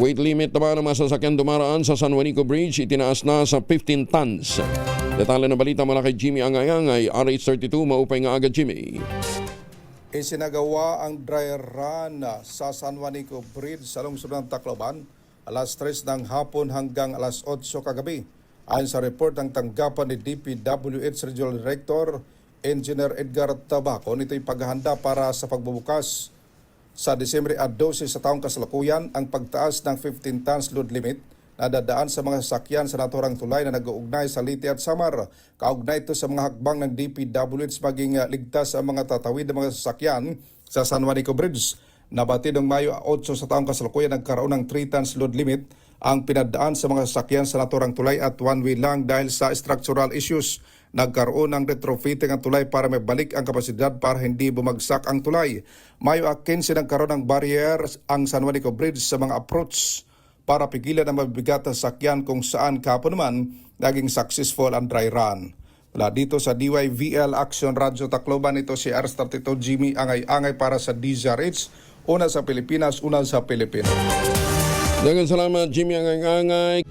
Weight limit naman ng mga sasakyan dumaraan sa San Juanico Bridge itinaas na sa 15 tons. Detalye ng balita mula kay Jimmy Angayangay, RH32, maupay nga agad Jimmy. Isinagawa ang dry run sa San Juanico Bridge sa lungsod ng Tacloban alas 3 ng hapon hanggang alas 8 kagabi. Ayon sa report ng tanggapan ni DPWH Regional Director Engineer Edgar Tabaco, nito'y paghahanda para sa pagbubukas sa Disyembre 12 sa taong kasalukuyan ang pagtaas ng 15 tons load limit na dadaan sa mga sasakyan sa naturang tulay na nag-uugnay sa Liti at Samar. Kaugnay ito sa mga hakbang ng DPWH maging uh, ligtas ang mga tatawid ng mga sasakyan sa San Juanico Bridge. Nabati noong Mayo 8 sa taong kasalukuyan nagkaroon ng 3 tons load limit ang pinadaan sa mga sasakyan sa naturang tulay at one-way lang dahil sa structural issues. Nagkaroon ng retrofitting ang tulay para may balik ang kapasidad para hindi bumagsak ang tulay. Mayo 15 nagkaroon ng barrier ang San Juanico Bridge sa mga approach para pigilan ang mabibigat na sakyan kung saan kapon naman naging successful ang dry run. Mula dito sa DYVL Action Radyo Tacloban, ito si R32 Jimmy Angay-Angay para sa DZRH, una sa Pilipinas, una sa Pilipino. Dagan salamat Jimmy Angayangay.